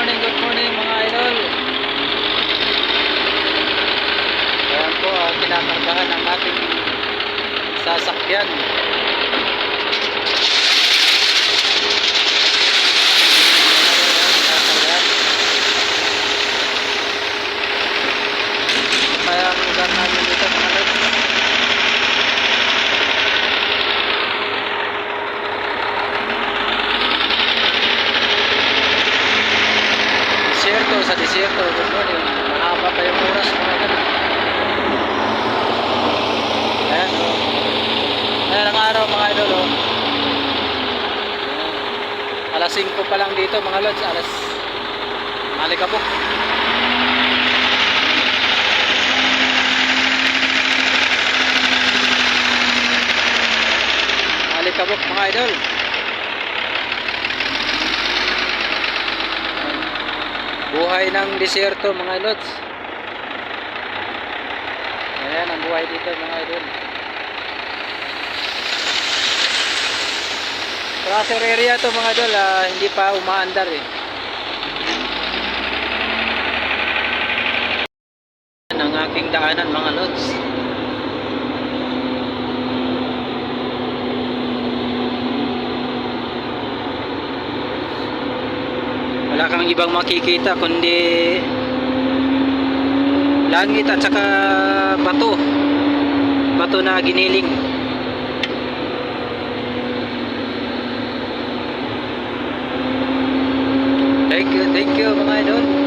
morning, good morning mga idol. Ayan po ang kinakargahan ng ating sasakyan. Kaya ang lugar namin dito mga idol. Desierto, sa desierto, good morning. Mahaba pa yung oras mga idol. Ayan, oh. Ayan ang araw mga idol, oh. Ayan. Alas 5 pa lang dito mga lods, alas Malikabok. Malikabok mga idol. Buhay ng desierto mga lods. Ayan ang buhay dito mga idol. Crusher area to mga idol, ah, hindi pa umaandar eh. Ang aking daanan mga lods. Wala kang ibang makikita kundi langit at saka bato. Bato na giniling. Thank you, thank you mga idol.